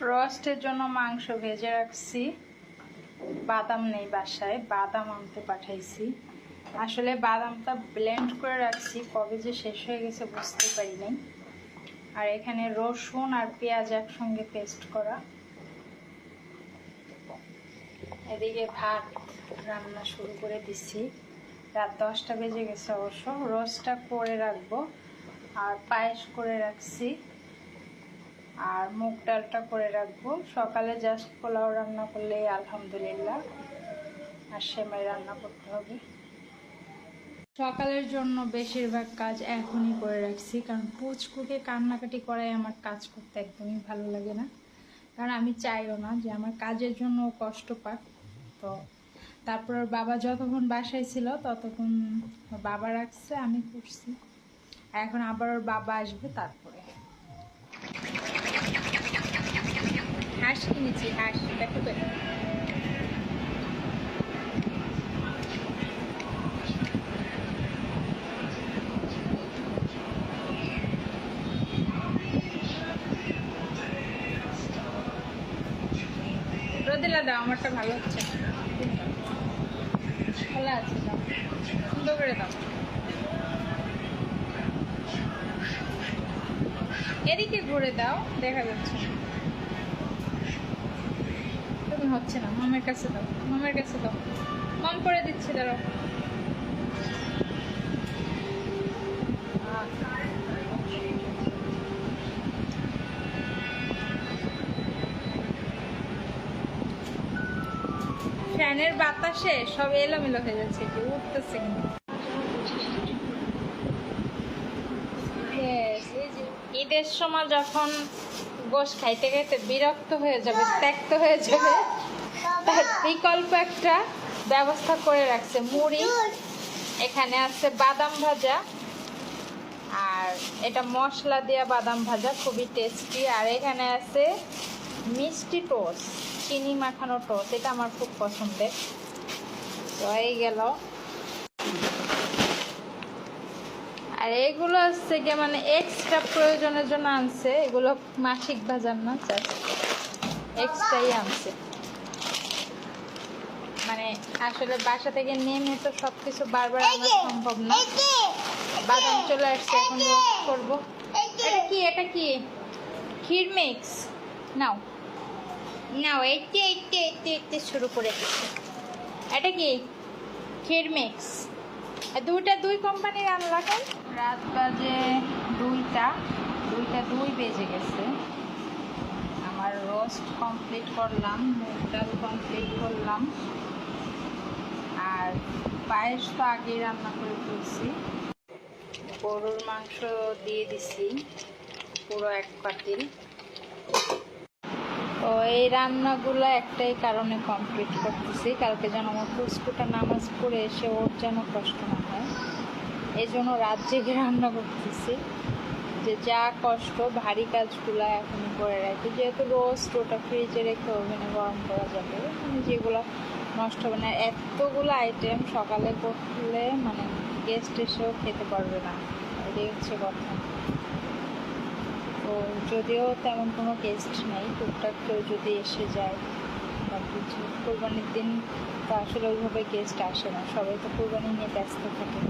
রোস্টের জন্য মাংস ভেজে রাখছি। বাদাম নেই বাসায়, বাদাম আনতে পাঠাইছি। আসলে বাদামটা ব্লেন্ড করে রাখছি, কবে যে শেষ হয়ে গেছে বুঝতে পারি নাই। আর এখানে রসুন আর পেঁয়াজ একসঙ্গে পেস্ট করা। এদিকে ভাত রান্না শুরু করে দিছি। রাত দশটা বেজে গেছে অবশ্য। রোস্টটা করে রাখব। আর পায়েস করে রাখছি। আর মুগ ডালটা করে রাখব। সকালে জাস্ট পোলাও রান্না করলে আলহামদুলিল্লাহ। আর সেমাই রান্না করতে হবে। সকালের জন্য বেশিরভাগ কাজ এখনই করে রাখছি, কারণ পুচকুকে কান্নাকাটি করাই আমার কাজ করতে একদমই ভালো লাগে না। কারণ আমি চাইও না যে আমার কাজের জন্য কষ্ট পাক। তো তারপর বাবা যতক্ষণ বাসায় ছিল, ততক্ষণ বাবা রাখছে, আমি করছি। এখন আবার বাবা আসবে তারপরে। কিনেছি হাঁস দেখো তো রোদেলা দাও, আমারটা ভালো হচ্ছে ভালো আছে দাও। সুন্দর করে দাও। এদিকে ঘুরে দাও, দেখা যাচ্ছে। হচ্ছে না। মামের কাছে দাও, মামের কাছে দাও। মাম করে দিচ্ছে, দাঁড়াও। ফ্যানের বাতাসে সব এলোমেলো হয়ে যাচ্ছে, কি উঠতেছে কিন্তু। ঈদের সময় যখন গোশ খাইতে খাইতে বিরক্ত হয়ে যাবে, ত্যক্ত হয়ে যাবে। তার বিকল্প একটা ব্যবস্থা করে রাখছে, মুড়ি। এখানে আছে বাদাম ভাজা। আর এটা মশলা দেওয়া বাদাম ভাজা, খুবই টেস্টি আর এখানে আছে মিষ্টি টোস্ট চিনি মাখানো টোস্ট এটা আমার খুব পছন্দের। তো এই গেল। আর এগুলো হচ্ছে গিয়ে মানে এক্সট্রা প্রয়োজনের জন্য আনছে। এগুলো মাসিক বাজার না জাস্ট এক্সট্রাই আনছে। মানে আসলে বাসা থেকে নেমে তো সব কিছু বারবার আনা সম্ভব না। বাদাম চলে আসছে এখন করব। এটা কি এটা কি? ক্ষীর মিক্স নাও। নাও এইতে এইতে এইতে এইতে শুরু করে দিচ্ছে। এটা কি? ক্ষীর মিক্স দুইটা দুই কোম্পানির আনলা কেন? রাত বাজে দুইটা। দুইটা দুই বেজে গেছে। আমার রোস্ট কমপ্লিট করলাম, মুগ ডাল কমপ্লিট করলাম। আর পায়েস তো আগেই রান্না করে ফেলছি। গরুর মাংস দিয়ে দিছি, পুরো এক পাতিল এই রান্নাগুলো একটাই কারণে কমপ্লিট করতেছি। কালকে যেন আমার পুষ্কুটা নামাজ পড়ে এসে ওর যেন কষ্ট না হয়। এই জন্য রাত জেগে রান্না করতেছি। যে যা কষ্ট, ভারী কাজগুলো এখন করে রাখি। যেহেতু রোস্ট ওটা ফ্রিজে রেখে ওভেনে গরম করা যাবে। মানে যেগুলো নষ্ট হবে না। এতগুলো আইটেম সকালে করলে মানে গেস্ট এসেও খেতে পারবে না। এটাই হচ্ছে কথা। তো যদিও তেমন কোনো গেস্ট নেই, টুকটাক কেউ যদি এসে যায় বা কিছু। কোরবানির দিন তো আসলে ওইভাবে গেস্ট আসে না, সবাই তো কোরবানি নিয়ে ব্যস্ত থাকে।